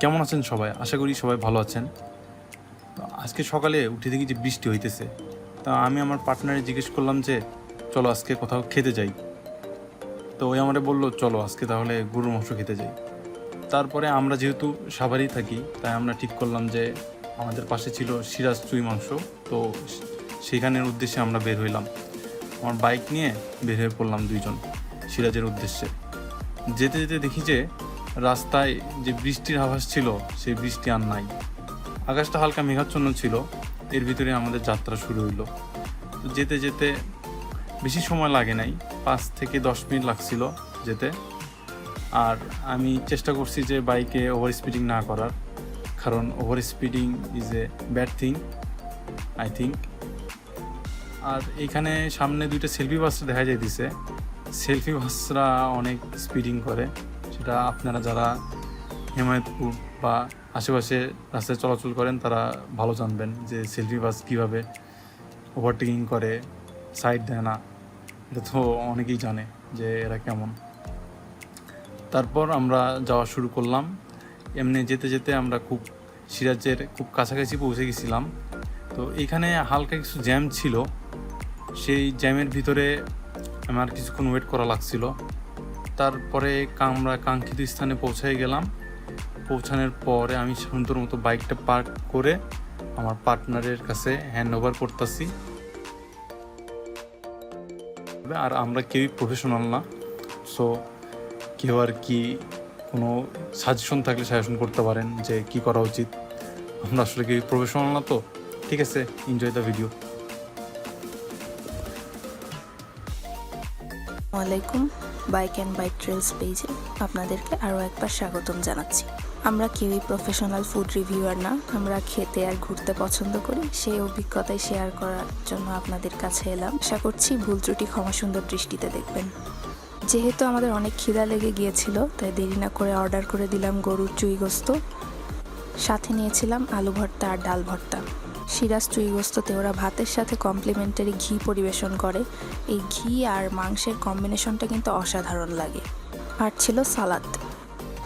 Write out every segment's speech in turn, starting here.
কেমন আছেন সবাই? আশা করি সবাই ভালো আছেন। তো আজকে সকালে উঠে দেখি যে বৃষ্টি হইতেছে। তা আমি আমার পার্টনারে জিজ্ঞেস করলাম যে, চলো আজকে কোথাও খেতে যাই। তো ওই আমারে বলল, চলো আজকে তাহলে গরুর মাংস খেতে যাই। তারপরে আমরা যেহেতু সাভারেই থাকি, তাই আমরা ঠিক করলাম যে, আমাদের পাশে ছিল সিরাজ চুই মাংস। তো সেখানের উদ্দেশ্যে আমরা বের হইলাম। আমার বাইক নিয়ে বের হয়ে পড়লাম দুইজন সিরাজের উদ্দেশ্যে। যেতে যেতে দেখি যে রাস্তায় যে বৃষ্টির আভাস ছিল, সেই বৃষ্টি আর নাই। আকাশটা হালকা মেঘাচ্ছন্ন ছিল। এর ভিতরে আমাদের যাত্রা শুরু হইল। যেতে যেতে বেশি সময় লাগে নাই, পাঁচ থেকে দশ মিনিট লাগছিল যেতে। আর আমি চেষ্টা করছি যে বাইকে ওভার স্পিডিং না করার, কারণ over speeding is a bad thing I think আর এখানে সামনে দুইটা সেলফি বাস দেখা যাইতেছে। সেলফি বাসরা অনেক স্পিডিং করে। সেটা আপনারা যারা হেমায়তপুর বা আশেপাশে রাস্তায় চলাচল করেন, তারা ভালো জানবেন যে সেলফি বাস কীভাবে ওভারটেকিং করে সাইড দেয় না। এটা তো অনেকেই জানে যে এরা কেমন। তারপর আমরা যাওয়া শুরু করলাম। এমনি যেতে যেতে আমরা খুব সিরাজের খুব কাছাকাছি পৌঁছে গেছিলাম। তো এখানে হালকা কিছু জ্যাম ছিল। সেই জ্যামের ভিতরে আমার কিছুক্ষণ ওয়েট করা লাগছিল। তারপরে আমরা কাঙ্ক্ষিত স্থানে পৌঁছাই গেলাম। পৌঁছানোর পরে আমি সুন্দর মতো বাইকটা পার্ক করে আমার পার্টনারের কাছে হ্যান্ড ওভার করতেছি। আর আমরা কেউই প্রফেশনাল না সো কেউ আর কি কোনো সাজেশন থাকলে সাজেশন করতে পারেন যে কি করা উচিত। আমরা আসলে কেউ প্রফেশনাল না তো, ঠিক আছে এনজয় দ্য ভিডিও আলাইকুম বাইক অ্যান্ড বাইক ট্রেলস পেজে আপনাদেরকে আরও একবার স্বাগতম জানাচ্ছি। আমরা কেউই প্রফেশনাল ফুড রিভিউয়ার না, আমরা খেতে আর ঘুরতে পছন্দ করি, সেই অভিজ্ঞতাই শেয়ার করার জন্য আপনাদের কাছে এলাম। আশা করছি ভুল ত্রুটি ক্ষমা সুন্দর দৃষ্টিতে দেখবেন। যেহেতু আমাদের অনেক খিদা লেগে গিয়েছিল, তাই দেরি না করে অর্ডার করে দিলাম গরুর চুইগোস্ত সাথে নিয়েছিলাম আলু ভর্তা আর ডাল ভর্তা। সিরাজ চুইগোস্ততে ওরা ভাতের সাথে কমপ্লিমেন্টারি ঘি পরিবেশন করে। এই ঘি আর মাংসের কম্বিনেশনটা কিন্তু অসাধারণ লাগে। আর ছিল সালাদ।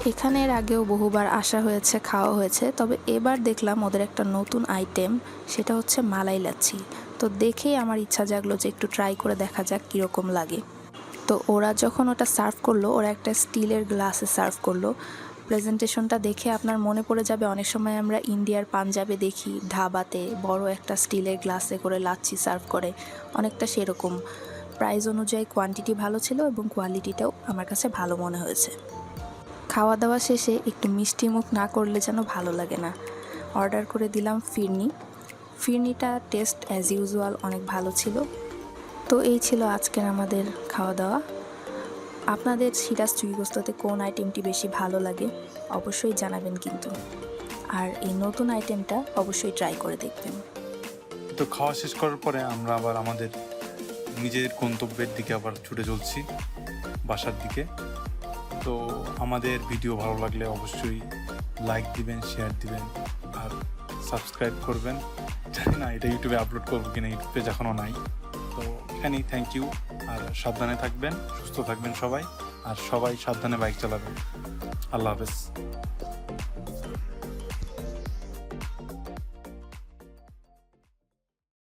এখানে এর আগেও বহুবার আসা হয়েছে, খাওয়া হয়েছে, তবে এবার দেখলাম ওদের একটা নতুন আইটেম সেটা হচ্ছে মালাই লাচ্ছি। তো দেখেই আমার ইচ্ছা জাগলো যে একটু ট্রাই করে দেখা যাক কীরকম লাগে। তো ওরা যখন ওটা সার্ভ করল, ওরা একটা স্টিলের গ্লাসে সার্ভ করল। প্রেজেন্টেশনটা দেখে আপনার মনে পড়ে যাবে, অনেক সময় আমরা ইন্ডিয়ার পাঞ্জাবে দেখি, ধাবাতে বড় একটা স্টিলের গ্লাসে করে লাচ্ছি সার্ভ করে, অনেকটা সেরকম। প্রাইস অনুযায়ী কোয়ান্টিটি ভালো ছিল এবং কোয়ালিটিটাও আমার কাছে ভালো মনে হয়েছে। খাওয়া দাওয়া শেষে একটু মিষ্টি মুখ না করলে যেন ভালো লাগে না। অর্ডার করে দিলাম ফিরনি। ফিরনিটা টেস্ট অ্যাজ ইউজুয়াল অনেক ভালো ছিল। তো এই ছিল আজকের আমাদের খাওয়া দাওয়া আপনাদের সিরাজ চুইগোস্ততে কোন আইটেমটি বেশি ভালো লাগে? অবশ্যই জানাবেন কিন্তু। আর এই নতুন আইটেমটা অবশ্যই ট্রাই করে দেখবেন। তো খাওয়া শেষ করার পরে আমরা আবার আমাদের নিজের গন্তব্যের দিকে আবার ছুটে চলছি, বাসার দিকে। তো আমাদের ভিডিও ভালো লাগলে অবশ্যই লাইক দিবেন শেয়ার দিবেন, আর সাবস্ক্রাইব করবেন। জানি না এটা ইউটিউবে আপলোড করব কিনা ইউটিউবে এখনও নাই। তো এখানেই থ্যাংক ইউ আর সাবধানে থাকবেন সুস্থ থাকবেন সবাই আর সবাই সাবধানে বাইক চালাবেন। আল্লাহ হাফেজ।